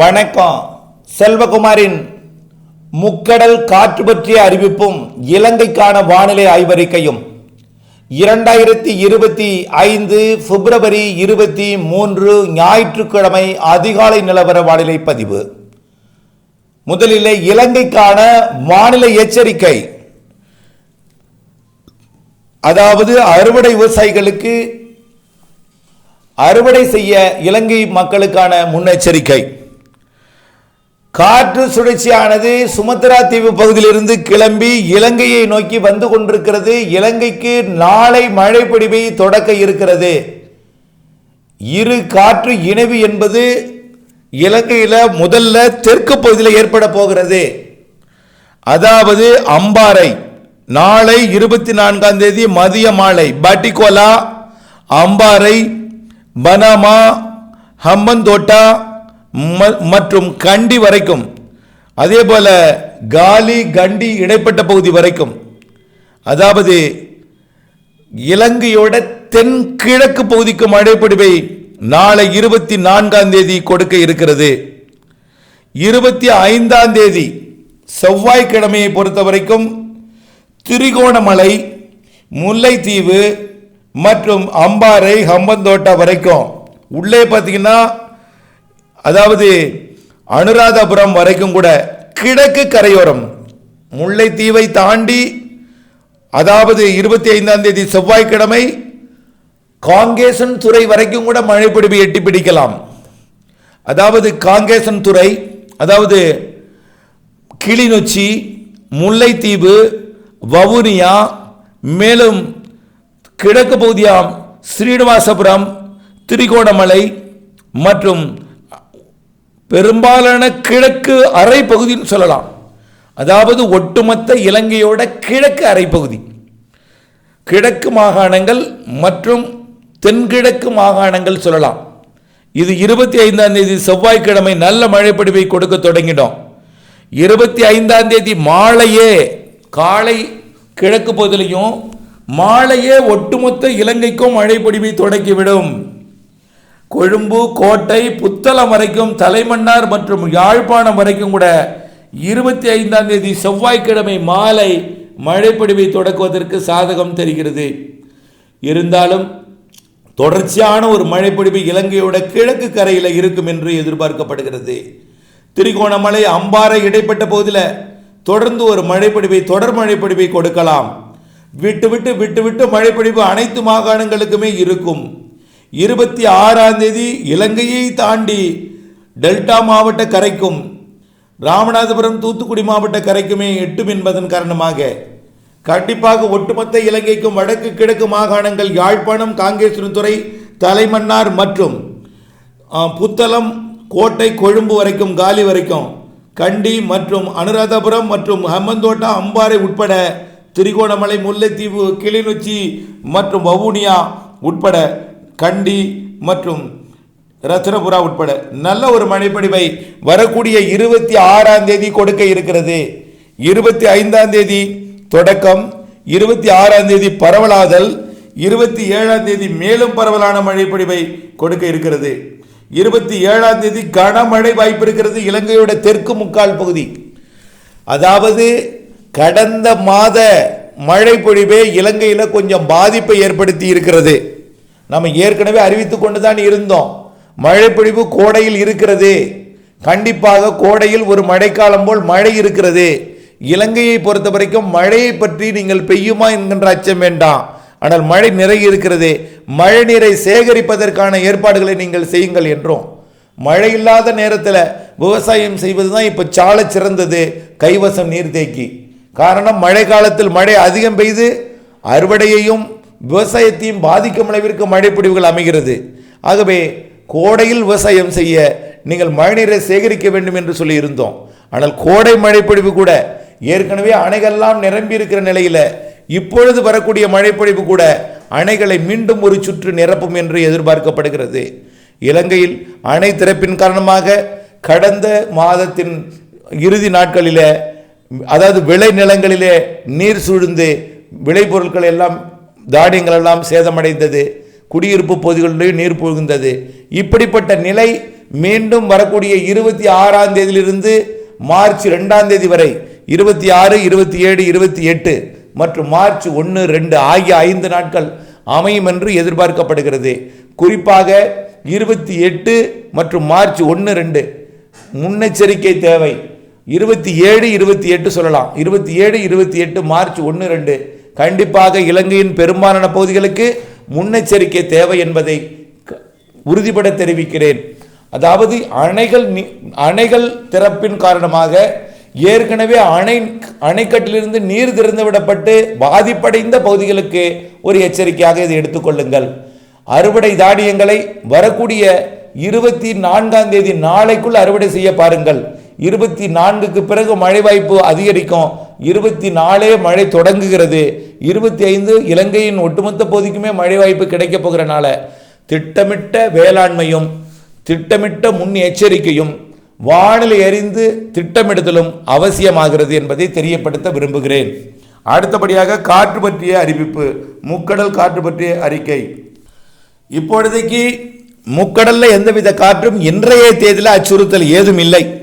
வணக்கம். செல்வகுமாரின் முக்கடல் காற்று பற்றிய அறிவிப்பும் இலங்கைக்கான வானிலை ஆய்வறிக்கையும். இரண்டாயிரத்தி இருபத்தி ஐந்து பிப்ரவரி இருபத்தி மூன்று ஞாயிற்றுக்கிழமை அதிகாலை நிலவர வானிலை பதிவு. முதலிலே இலங்கைக்கான வானிலை எச்சரிக்கை. அதாவது அறுவடை விவசாயிகளுக்கு அறுவடை செய்ய இலங்கை மக்களுக்கான முன்னெச்சரிக்கை. காற்று சுழற்சியானது சுமத்ரா தீவு பகுதியிலிருந்து கிளம்பி இலங்கையை நோக்கி வந்து கொண்டிருக்கிறது. இலங்கைக்கு நாளை மழை தொடக்க இருக்கிறது. இரு காற்று இணைவு என்பது இலங்கையில் முதல்ல தெற்கு பகுதியில் ஏற்பட போகிறது. அதாவது அம்பாறை நாளை இருபத்தி நான்காம் தேதி மதிய மாலை பட்டிகோலா அம்பாறை பனாமா ஹம்பந்தோட்டா மற்றும் கண்டி வரைக்கும். அதே போல காலி கண்டி இடைப்பட்ட பகுதி வரைக்கும். அதாவது இலங்கையோட தென்கிழக்கு பகுதிக்கு மழைப்பொழிவை நாளை இருபத்தி நான்காம் தேதி கொடுக்க இருக்கிறது. இருபத்தி ஐந்தாம் தேதி செவ்வாய்க்கிழமையை பொறுத்த வரைக்கும் திரிகோணமலை முல்லைத்தீவு மற்றும் அம்பாறை ஹம்பந்தோட்டா வரைக்கும். உள்ளே பார்த்தீங்கன்னா அதாவது அனுராதபுரம் வரைக்கும் கூட கிழக்கு கரையோரம் முல்லைத்தீவை தாண்டி அதாவது இருபத்தி ஐந்தாம் தேதி செவ்வாய்க்கிழமை காங்கேசன் துறை வரைக்கும் கூட மழைப்பிடிப்பு எட்டி பிடிக்கலாம். அதாவது காங்கேசன் துறை அதாவது கிளிநொச்சி முல்லைத்தீவு வவுனியா மேலும் கிழக்கு பகுதியாம் ஸ்ரீனிவாசபுரம் திரிகோணமலை மற்றும் பெரும்பாலான கிழக்கு அரை பகுதின்னு சொல்லலாம். அதாவது ஒட்டுமொத்த இலங்கையோட கிழக்கு அரைப்பகுதி. கிழக்கு மாகாணங்கள் மற்றும் தென்கிழக்கு மாகாணங்கள் சொல்லலாம். இது இருபத்தி ஐந்தாம் தேதி செவ்வாய்க்கிழமை நல்ல மழைப்பொழிவை கொடுக்க தொடங்கினோம். இருபத்தி ஐந்தாம் தேதி மாலையே காலை கிழக்கு பகுதியிலையும் மாலையே ஒட்டுமொத்த இலங்கைக்கும் மழைப்பொழிவை தொடங்கிவிடும் கொழும்பு கோட்டை புத்தளம் வரைக்கும் தலைமன்னார் மற்றும் யாழ்ப்பாணம் வரைக்கும் கூட இருபத்தி ஐந்தாம் தேதி செவ்வாய்க்கிழமை மாலை மழைப்பொழிவை தொடக்குவதற்கு சாதகம் தெரிகிறது. இருந்தாலும் தொடர்ச்சியான ஒரு மழைப்பொழிவு இலங்கையோட கிழக்கு கரையில் இருக்கும் என்று எதிர்பார்க்கப்படுகிறது. திரிகோணமலை அம்பாறை இடைப்பட்ட பகுதியில் தொடர்ந்து ஒரு மழைப்பொழிவை தொடர் மழைப்பொழிவை கொடுக்கலாம். விட்டு விட்டு விட்டு விட்டு மழைப்பொழிவு அனைத்து மாகாணங்களுக்குமே இருக்கும். இருபத்தி ஆறாம் தேதி இலங்கையை தாண்டி டெல்டா மாவட்ட கரைக்கும் ராமநாதபுரம் தூத்துக்குடி மாவட்ட கரைக்குமே எட்டும் என்பதன் காரணமாக கண்டிப்பாக ஒட்டுமொத்த இலங்கைக்கும் வடக்கு கிழக்கு மாகாணங்கள் யாழ்ப்பாணம் காங்கேசனத்துறை தலைமன்னார் மற்றும் புத்தளம் கோட்டை கொழும்பு வரைக்கும் காலி வரைக்கும் கண்டி மற்றும் அனுராதபுரம் மற்றும் ஹம்மந்தோட்டா அம்பாறை உட்பட திரிகோணமலை முல்லைத்தீவு கிளிநொச்சி மற்றும் வவுனியா உட்பட கண்டி மற்றும் ரத்னபுரா உட்பட நல்ல ஒரு மழைப்பொழிவை வரக்கூடிய இருபத்தி ஆறாம் தேதி கொடுக்க இருக்கிறது. இருபத்தி ஐந்தாம் தேதி தொடக்கம் இருபத்தி ஆறாம் தேதி பரவலாதல் இருபத்தி ஏழாம் தேதி மேலும் பரவலான மழைப்பொழிவை கொடுக்க இருக்கிறது. இருபத்தி ஏழாம் தேதி கனமழை வாய்ப்பு இருக்கிறது இலங்கையோட தெற்கு முக்கால் பகுதி. அதாவது கடந்த மாத மழை பொழிவே இலங்கையில் கொஞ்சம் பாதிப்பை ஏற்படுத்தி இருக்கிறது. நம்ம ஏற்கனவே அறிவித்து கொண்டு தான் இருந்தோம் மழைப்பொழிவு கோடையில் இருக்கிறது. கண்டிப்பாக கோடையில் ஒரு மழைக்காலம் போல் மழை இருக்கிறது. இலங்கையை பொறுத்த வரைக்கும் மழையை பற்றி நீங்கள் பெய்யுமா என்கின்ற அச்சம் வேண்டாம். ஆனால் மழை நிறைய இருக்கிறது. மழை நீரை சேகரிப்பதற்கான ஏற்பாடுகளை நீங்கள் செய்யுங்கள் என்றும். மழை இல்லாத நேரத்தில் விவசாயம் செய்வது தான் இப்போ சால சிறந்தது. கைவசம் நீர்த்தேக்கி காரணம் மழை காலத்தில் மழை அதிகம் பெய்து அறுவடையையும் விவசாயத்தையும் பாதிக்கும் அளவிற்கு மழைப்பொடிவுகள் அமைகிறது. ஆகவே கோடையில் விவசாயம் செய்ய நீங்கள் மழைநீரை சேகரிக்க வேண்டும் என்று சொல்லி இருந்தோம் ஆனால் கோடை மழைப்பொழிவு கூட ஏற்கனவே அணைகள்லாம் நிரம்பி இருக்கிற நிலையில் இப்பொழுது வரக்கூடிய மழைப்பொழிவு கூட அணைகளை மீண்டும் ஒரு சுற்று நிரப்பும் என்று எதிர்பார்க்கப்படுகிறது. இலங்கையில் அணை திறப்பின் காரணமாக கடந்த மாதத்தின் இறுதி நாட்களிலே அதாவது விளை நிலங்களிலே நீர் சூழ்ந்து விளைபொருட்கள் எல்லாம் தானியங்கள் எல்லாம் சேதமடைந்தது. குடியிருப்பு பகுதிகளிலேயும் நீர் புகுந்தது. இப்படிப்பட்ட நிலை மீண்டும் வரக்கூடிய இருபத்தி ஆறாம் தேதியிலிருந்து மார்ச் ரெண்டாம் தேதி வரை இருபத்தி ஆறு இருபத்தி ஏழு இருபத்தி எட்டு மற்றும் மார்ச் ஒன்று ரெண்டு ஆகிய ஐந்து நாட்கள் அமையும் என்று எதிர்பார்க்கப்படுகிறது. குறிப்பாக இருபத்தி எட்டு மற்றும் மார்ச் ஒன்று ரெண்டு முன்னெச்சரிக்கை தேவை. இருபத்தி ஏழு இருபத்தி எட்டு சொல்லலாம். இருபத்தி ஏழு இருபத்தி எட்டு மார்ச் ஒன்று ரெண்டு கண்டிப்பாக இலங்கையின் பெரும்பாலான பகுதிகளுக்கு முன்னெச்சரிக்கை தேவை என்பதை க- உறுதிபட தெரிவிக்கிறேன். அதாவது அணைகள் அணைகள் திறப்பின் காரணமாக ஏற்கனவே அணை அணைக்கட்டிலிருந்து நீர் திறந்து விடப்பட்டு பாதிப்படைந்த பகுதிகளுக்கு ஒரு எச்சரிக்கையாக இதை எடுத்துக்கொள்ளுங்கள் அறுவடை தானியங்களை வரக்கூடிய இருபத்தி நான்காம் தேதி நாளைக்குள் அறுவடை செய்ய பாருங்கள். இருபத்தி நான்குக்கு பிறகு மழை வாய்ப்பு அதிகரிக்கும். இருபத்தி நாலே மழை தொடங்குகிறது. இருபத்தி ஐந்து இலங்கையின் ஒட்டுமொத்த பகுதிக்குமே மழை வாய்ப்பு கிடைக்க போகிறனால திட்டமிட்ட வேளாண்மையும் திட்டமிட்ட முன் எச்சரிக்கையும் வானிலை அறிந்து திட்டமிடுதலும் அவசியமாகிறது என்பதை தெரியப்படுத்த விரும்புகிறேன். அடுத்தபடியாக காற்று பற்றிய அறிவிப்பு முக்கடல் காற்று பற்றிய அறிக்கை. இப்பொழுதைக்கு முக்கடலில் எந்தவித காற்றும் இன்றைய தேதியில் அச்சுறுத்தல் ஏதும் இல்லை.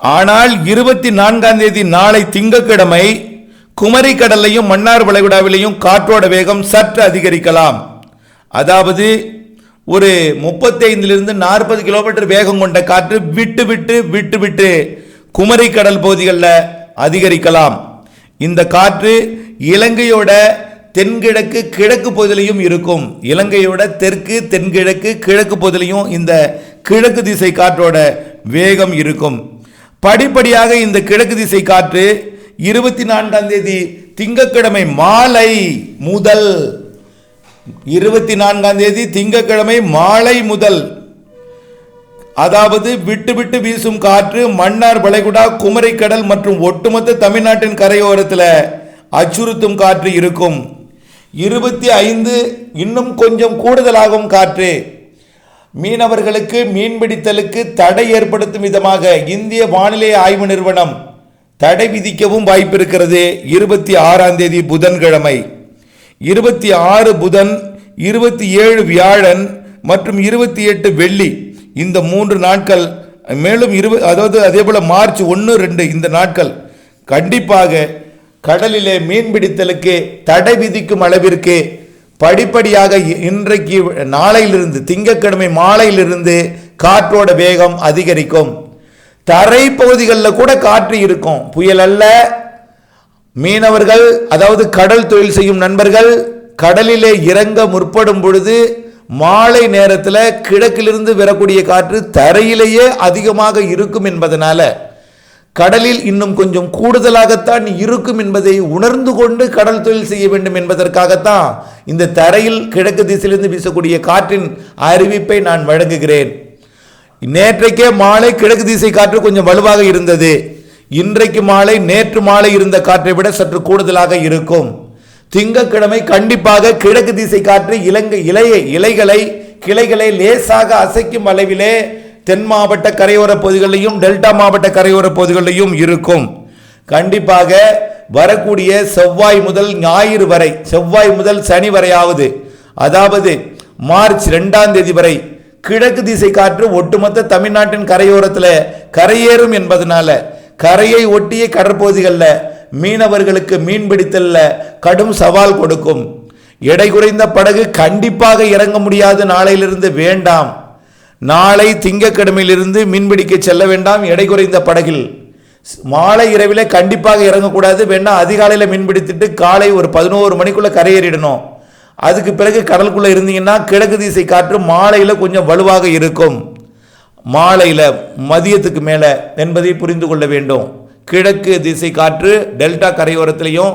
ஆனால் இருபத்தி நான்காம் தேதி நாளை திங்கக்கிழமை குமரி கடல்லையும் மன்னார் வளைகுடாவிலையும் காற்றோட வேகம் சற்று அதிகரிக்கலாம். அதாவது ஒரு முப்பத்தைந்திலிருந்து நாற்பது கிலோமீட்டர் வேகம் கொண்ட காற்று விட்டு விட்டு விட்டு விட்டு குமரி கடல் பகுதிகளில் அதிகரிக்கலாம். இந்த காற்று இலங்கையோட தென்கிழக்கு கிழக்கு பகுதியிலையும் இருக்கும். இலங்கையோட தெற்கு தென்கிழக்கு கிழக்கு பகுதியிலையும் இந்த கிழக்கு திசை காற்றோட வேகம் இருக்கும். படிப்படியாக இந்த கிழக்கு திசை காற்று இருபத்தி நான்காம் தேதி திங்கக்கிழமை மாலை முதல். இருபத்தி நான்காம் தேதி திங்கட்கிழமை மாலை முதல். அதாவது விட்டு விட்டு வீசும் காற்று மன்னார் வளைகுடா குமரிக்கடல் மற்றும் ஒட்டுமொத்த தமிழ்நாட்டின் கரையோரத்தில் அச்சுறுத்தும் காற்று இருக்கும். இருபத்தி ஐந்து இன்னும் கொஞ்சம் கூடுதலாகும் காற்று. மீனவர்களுக்கு மீன்பிடித்தலுக்கு தடை ஏற்படுத்தும் விதமாக இந்திய வானிலை ஆய்வு நிறுவனம் தடை விதிக்கவும் வாய்ப்பிருக்கிறது. இருபத்தி ஆறாம் தேதி புதன்கிழமை. இருபத்தி ஆறு புதன் இருபத்தி ஏழு வியாழன் மற்றும் இருபத்தி எட்டு வெள்ளி இந்த மூன்று நாட்கள் மேலும் இரு அதாவது அதே போல் மார்ச் ஒன்று ரெண்டு இந்த நாட்கள் கண்டிப்பாக கடலிலே மீன்பிடித்தலுக்கு தடை விதிக்கும் அளவிற்கு படிப்படியாக இ- இன்றைக்கு நாளையிலிருந்து திங்கட்கிழமை மாலையிலிருந்து காற்றோட வேகம் அதிகரிக்கும். தரை பகுதிகளில் கூட காற்று இருக்கும். புயல் அல்ல. மீனவர்கள் அதாவது கடல் தொழில் செய்யும் நண்பர்கள் கடலிலே இறங்க முற்படும் பொழுது மாலை நேரத்தில் கிழக்கிலிருந்து வரக்கூடிய காற்று தரையிலேயே அதிகமாக இருக்கும் என்பதனால கடலில் இன்னும் கொஞ்சம் கூடுதலாகத்தான் இருக்கும் என்பதை உணர்ந்து கொண்டு கடல் தொழில் செய்ய வேண்டும் என்பதற்காகத்தான் இந்த தரையில் கிழக்கு திசையிலிருந்து வீசக்கூடிய காற்றின் அறிவிப்பை நான் வழங்குகிறேன். நேற்றைக்கே மாலை கிழக்கு திசை காற்று கொஞ்சம் வலுவாக இருந்தது. இன்றைக்கு மாலை நேற்று மாலை இருந்த காற்றை விட சற்று கூடுதலாக இருக்கும். திங்கட்கிழமை கண்டிப்பாக கிழக்கு திசை காற்று இலங்கை இலையை இலைகளை கிளைகளை லேசாக அசைக்கும் அளவிலே தென் மாவட்ட கரையோர பகுதிகளிலும் டெல்டா மாவட்ட கரையோர பகுதிகளிலும் இருக்கும். கண்டிப்பாக வரக்கூடிய செவ்வாய் முதல் ஞாயிறு வரை செவ்வாய் முதல் சனி வரையாவது அதாவது மார்ச் ரெண்டாம் தேதி வரை கிழக்கு திசை காற்று ஒட்டுமொத்த தமிழ்நாட்டின் கரையோரத்தில் கரையேறும் என்பதனால கரையை ஒட்டிய கடற்பகுதிகளில் மீனவர்களுக்கு மீன்பிடித்தல்ல கடும் சவால் கொடுக்கும். எடை குறைந்த படகு கண்டிப்பாக இறங்க முடியாது நாளையிலிருந்து வேண்டாம். நாளை திங்கக்கிழமையிலிருந்து மீன்பிடிக்க செல்ல வேண்டாம். எடை குறைந்த படகில். மாலை இரவில் கண்டிப்பாக இறங்கக்கூடாது. வேண்டாம் அதிகாலையில் மீன்பிடித்துட்டு காலை ஒரு பதினோரு மணிக்குள்ள கரையேறிடணும். அதுக்கு பிறகு கடலுக்குள்ளே இருந்தீங்கன்னா கிழக்கு திசை காற்று மாலையில் கொஞ்சம் வலுவாக இருக்கும். மாலையில் மதியத்துக்கு மேலே என்பதை புரிந்து கொள்ள வேண்டும். கிழக்கு திசை காற்று டெல்டா கரையோரத்திலையும்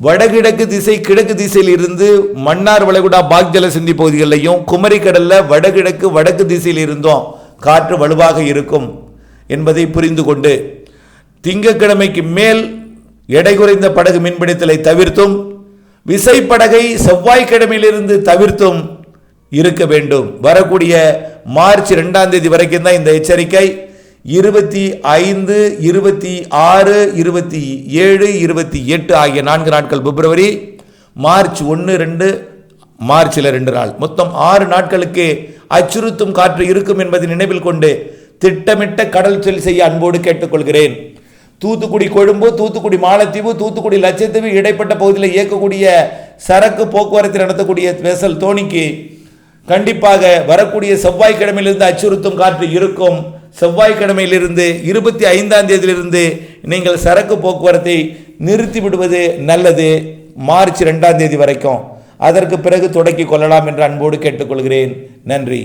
வடகிழக்கு திசை கிழக்கு திசையில் இருந்து மன்னார் வளைகுடா பாக்ஜல சிந்தி பகுதிகளிலையும் குமரிக்கடலில் வடகிழக்கு வடக்கு திசையில் இருந்தும் காற்று வலுவாக இருக்கும் என்பதை புரிந்து கொண்டு திங்கட்கிழமைக்கு மேல் எடை குறைந்த படகு மீன்பிடித்தலை தவிர்த்தும் விசைப்படகை செவ்வாய்க்கிழமையிலிருந்து தவிர்த்தும் இருக்க வேண்டும். வரக்கூடிய மார்ச் ரெண்டாம் தேதி வரைக்கும் தான் இந்த எச்சரிக்கை. இருபத்தி ஐந்து இருபத்தி ஆறு இருபத்தி ஏழு இருபத்தி எட்டு ஆகிய நான்கு நாட்கள் பிப்ரவரி மார்ச் ஒன்று ரெண்டு மார்ச்சில் ரெண்டு நாள். மொத்தம் ஆறு நாட்களுக்கு அச்சுறுத்தும் காற்று இருக்கும் என்பதை நினைவில் கொண்டு திட்டமிட்ட கடல் செல் செய்ய அன்போடு கேட்டுக்கொள்கிறேன். தூத்துக்குடி கொழும்பு தூத்துக்குடி மாலத்தீவு தூத்துக்குடி லட்சத்தீவு இடைப்பட்ட பகுதியில் இயக்கக்கூடிய சரக்கு போக்குவரத்து நடத்தக்கூடிய வெசல் தோணிக்கு கண்டிப்பாக வரக்கூடிய செவ்வாய்க்கிழமையிலிருந்து அச்சுறுத்தும் காற்று இருக்கும். செவ்வாய்க்கிழமையிலிருந்து இருபத்தி ஐந்தாம் தேதியிலிருந்து நீங்கள் சரக்கு போக்குவரத்தை நிறுத்தி விடுவது நல்லது மார்ச் ரெண்டாம் தேதி வரைக்கும். அதற்கு பிறகு தொடக்கி கொள்ளலாம் என்று அன்போடு கேட்டுக்கொள்கிறேன். நன்றி.